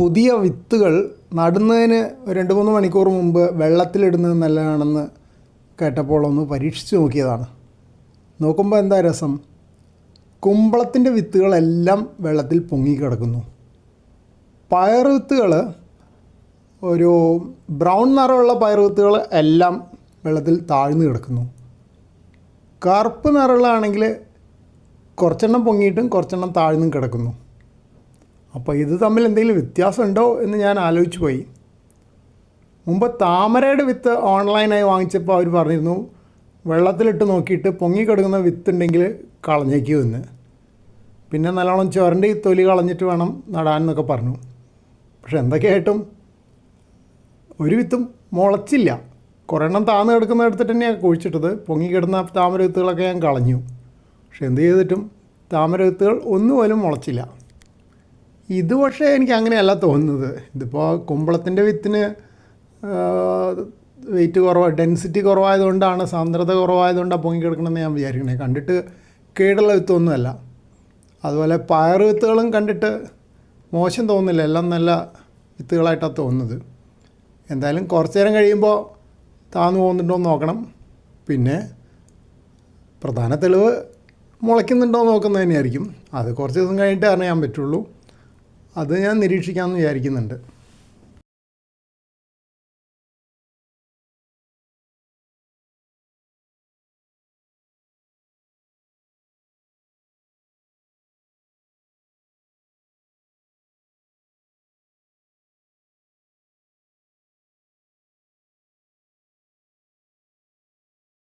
പുതിയ വിത്തുകൾ നടുന്നതിന് രണ്ട് മൂന്ന് മണിക്കൂർ മുമ്പ് വെള്ളത്തിലിടുന്നത് നല്ലതാണെന്ന് കേട്ടപ്പോൾ ഒന്ന് പരീക്ഷിച്ച് നോക്കിയതാണ്. നോക്കുമ്പോൾ എന്താ രസം? കുമ്പളത്തിന്റെ വിത്തുകളെല്ലാം വെള്ളത്തിൽ പൊങ്ങിക്കിടക്കുന്നു പയർ വിത്തുകൾ ഒരു ബ്രൗൺ നിറമുള്ള പയർ വിത്തുകൾ എല്ലാം വെള്ളത്തിൽ താഴ്ന്നു കിടക്കുന്നു. കറുപ്പ് നിറമുള്ളതാണെങ്കിൽ കുറച്ചെണ്ണം പൊങ്ങിയിട്ടും കുറച്ചെണ്ണം താഴ്ന്നും കിടക്കുന്നു. അപ്പോൾ ഇത് തമ്മിൽ എന്തെങ്കിലും വ്യത്യാസമുണ്ടോ എന്ന് ഞാൻ ആലോചിച്ചു പോയി. മുമ്പ് താമരയുടെ വിത്ത് ഓൺലൈനായി വാങ്ങിച്ചപ്പോൾ അവർ പറഞ്ഞിരുന്നു വെള്ളത്തിലിട്ട് നോക്കിയിട്ട് പൊങ്ങിക്കിടക്കുന്ന വിത്തുണ്ടെങ്കിൽ കളഞ്ഞേക്കുമെന്ന് പിന്നെ നല്ലോണം ഈ തൊലി കളഞ്ഞിട്ട് വേണം നടാൻ എന്നൊക്കെ പറഞ്ഞു. പക്ഷെ എന്തൊക്കെയായിട്ടും ഒരു വിത്തും മുളച്ചില്ല. കുറേ എണ്ണം താന്ന് കിടക്കുന്ന എടുത്തിട്ട് തന്നെയാണ് കുഴിച്ചിട്ടത്. പൊങ്ങിക്കിടുന്ന താമര വിത്തുകളൊക്കെ ഞാൻ കളഞ്ഞു. പക്ഷെ എന്ത് ചെയ്തിട്ടും താമര വിത്തുകൾ ഒന്നുപോലും മുളച്ചില്ല. ഇത് പക്ഷേ എനിക്ക് അങ്ങനെയല്ല തോന്നുന്നത്. ഇതിപ്പോൾ കുമ്പളത്തിന്റെ വിത്തിന് വെയിറ്റ് കുറവ് ഡെൻസിറ്റി കുറവായതുകൊണ്ടാണ് സാന്ദ്രത കുറവായതുകൊണ്ടാണ് പൊങ്ങിക്കിടക്കണമെന്ന് ഞാൻ വിചാരിക്കണേ. കണ്ടിട്ട് കേടുള്ള വിത്തൊന്നുമല്ല. അതുപോലെ പയർ വിത്തുകളും കണ്ടിട്ട് മോശം തോന്നുന്നില്ല. എല്ലാം നല്ല വിത്തുകളായിട്ടാണ് തോന്നുന്നത്. എന്തായാലും കുറച്ച് നേരം കഴിയുമ്പോൾ താന്നു പോകുന്നുണ്ടോ എന്ന് നോക്കണം. പിന്നെ പ്രധാന തെളിവ് മുളയ്ക്കുന്നുണ്ടോ എന്ന് നോക്കുന്നത് തന്നെയായിരിക്കും. അത് കുറച്ച് ദിവസം കഴിഞ്ഞിട്ട് അറിയാൻ പറ്റുള്ളൂ. അത് ഞാൻ നിരീക്ഷിക്കാമെന്ന് വിചാരിക്കുന്നുണ്ട്.